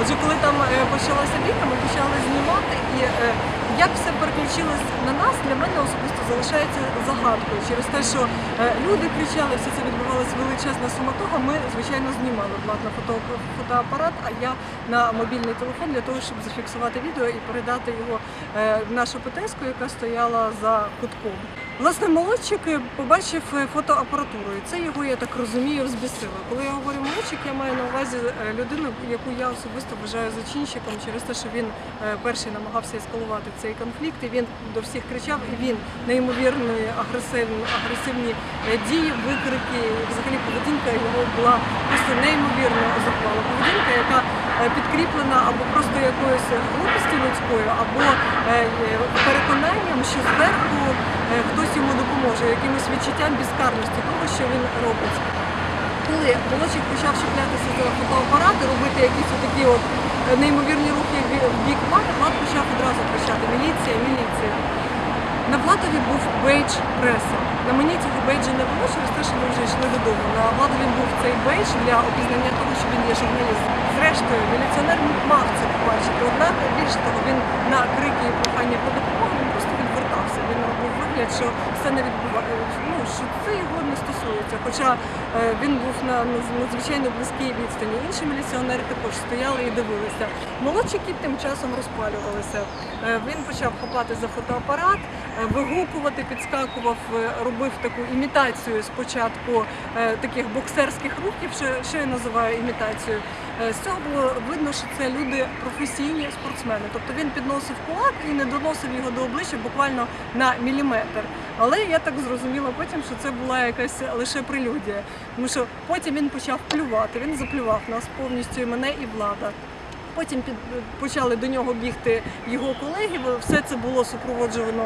Отже, коли там е, почалася бійка, ми почали знімати, і е, як все переключилось на нас, для мене особисто залишається загадкою через те, що е, люди кричали, все це відбувалося величезна суматоха. Ми, звичайно, знімали влад на фото, фотоапарат, а я на мобільний телефон для того, щоб зафіксувати відео і передати його в нашу ПТС, яка стояла за кутком. Власне, молодчик е, побачив е, фотоапаратуру, і це його, я так розумію, взбісило. Коли я говорю молодчик, я маю на увазі е, людину, яку я особисто вважаю зачинщиком через те, що він перший намагався ескалувати цей конфлікт, і він до всіх кричав, і він неймовірної агресивні, агресивні дії, викрики, взагалі поведінка його була просто неймовірно захвала. Поведінка, яка підкріплена або просто якоюсь глупістю людською, або е, е, переконанням, що зверху е, хтось йому допоможе, якимось відчуттям безкарності того, що він робить. Коли молодшик почав чіплятися за фотоапарат робити якісь такі от е, неймовірні рухи в бік Влада, Влад почав одразу кричати Міліція, міліція. На Владові був бейдж преса. На мені цього бейджа не було через те, що ми вже йшли додому. На Владові був цей бейдж для опізнання того, що він є журналіст. Зрештою, міліціонер мав це побачити. Однак більше того, він на крики і прохання по допомогу просто відвертався. Робив вигляд, що все не відбувається. Ну що це його не стосується. Хоча е, він був на надзвичайно близькій відстані. Інші міліціонери також стояли і дивилися. Молодчики тим часом розпалювалися. Е, Він почав хапати за фотоапарат, е, вигукувати, підскакував, е, робив таку імітацію спочатку е, таких боксерських рухів, що я називаю імітацією. Е, З цього було видно, що це люди професійні спортсмени. Тобто він підносив кулак і не доносив його до обличчя буквально на міліметр. Але я так зрозуміла потім, що це була якась лише прелюдія. Тому що потім він почав плювати. Він заплював нас повністю і мене, і влада. Потім під, почали до нього бігти його колеги. Все це було супроводжено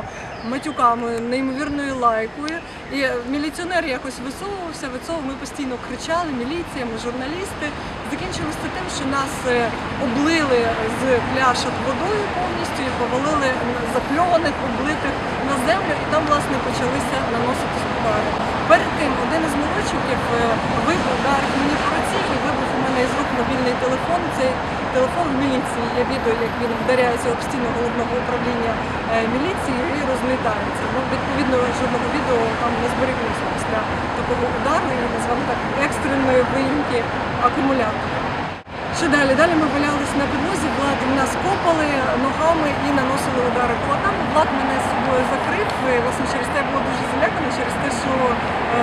матюками, неймовірною лайкою. І міліціонер якось висовувався, висовував. Ми постійно кричали, міліція, ми журналісти. Закінчилося тим, що нас е, облили з пляшок водою повністю і повалили запльованих, облитих на землю, і там власне почалися наноситись удари. Перед тим один із молодчиків е, вибив удар мені по руці і вибив у мене із рук мобільний телефон. Цей телефон в міліції. Є відео, як він вдаряється об стіну головного управління е, міліції і розлітається. Ну, відповідно, жодного відео там не збереглося після такого удару і назвемо так екстреної виїмки акумулятора. Що далі? Далі ми валялись на підлозі, Влад нас копали ногами і наносили удари кулаками. Влад мене з собою закрив. І, власне, через те я була дуже залякана, через те, що е,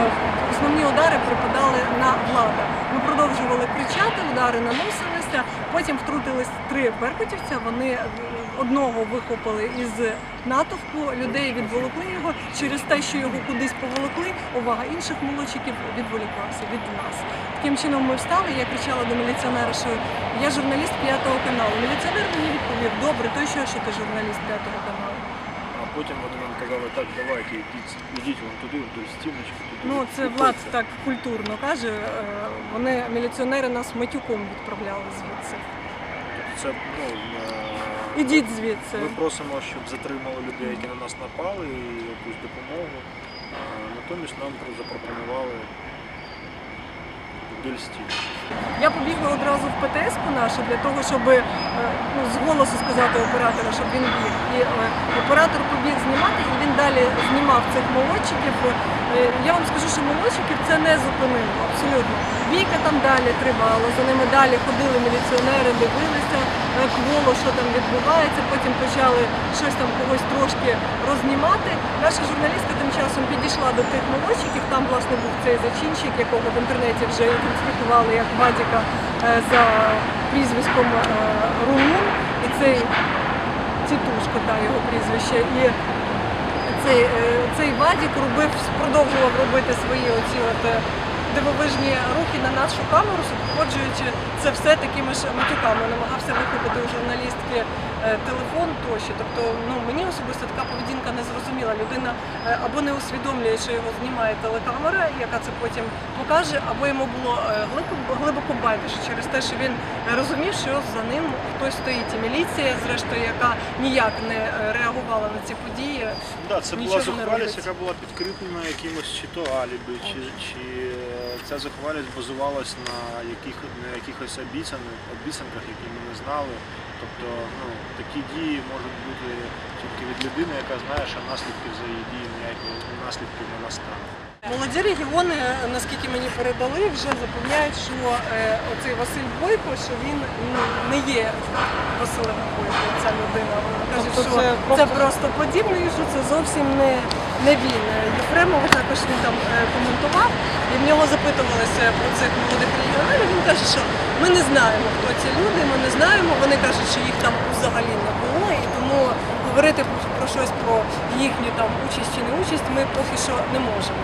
основні удари припадали на влада. Продовжували кричати, удари наносилися. Потім втрутились три беркутівця. Вони е, одного вихопили із натовпу, людей відволокли його. Через те, що його кудись поволокли, увага інших молодчиків відволіклася від нас. Таким чином ми встали, я кричала до міліціонера, що я журналіст п'ятого каналу. Міліціонер мені відповів, добре, то що, що ти журналіст п'ятого каналу. А потім вони нам казали, так, давайте, йдіть, йдіть вон туди, вдоль стіночки, туди. Ну це Виходьте». влад так культурно каже. е, Вони міліціонери нас матюком відправляли звідси. Тобто Це, ну, Ідіть звідси. Ми просимо, щоб затримали людей, які на нас напали, і якусь допомогу. Натомість нам запропонували вдоль стіночки. Я побігла одразу в ПТС нашу для того, щоб е, ну, з голосу сказати оператора, щоб він біг. І е, оператор побіг знімати, і він далі знімав цих молодчиків. Е, Я вам скажу, що молодчиків це не зупинило абсолютно. Бійка там далі тривала, за ними далі ходили міліціонери, дивилися кволо, що там відбувається. Потім почали щось там когось трошки рознімати. Наша журналістка тим часом підійшла до тих молодчиків. Там власне був цей зачинщик, якого в інтернеті вже ідентифікували як Вадіка е, за прізвиськом е, Румун. І цей Тітушка, та його прізвище. І цей, е, цей Вадік робив, продовжував робити свої оці от дивовижні рухи на нашу камеру, супроводжуючи це все такими ж матюками. Намагався вихопити у журналістки е, телефон тощо. Тобто, ну мені особисто така поведінка не зрозуміла. Людина е, або не усвідомлює, що його знімає телекамера, яка це потім покаже, або йому було е, глибоко, байдуже через те, що він розумів, що за ним хтось стоїть. І міліція, зрештою, яка ніяк не реагувала на ці події. Да, це була Нічого не зухвалість, яка була підкріплена якимось чи то алібі, чи, чи ця зухвалість базувалась на яких на якихось обіцянках, які ми не знали. Тобто, ну такі дії можуть бути тільки від людини, яка знає, що наслідків за її дії ніяких наслідків не настане. Молоді регіони, наскільки мені передали, вже запевняють, що е, оцей Василь Бойко, що він ну, не є Василем Бойко, ця людина. Кажуть, Тобто що це це просто- просто подібне, і що це зовсім не, не він. Єфремов також він там е, коментував, і в нього запитувалися про цих молодих регіоналів. Він каже, що ми не знаємо, хто ці люди, ми не знаємо. Вони кажуть, що їх там взагалі не було, і тому говорити про щось про їхню там участь чи не участь ми поки що не можемо.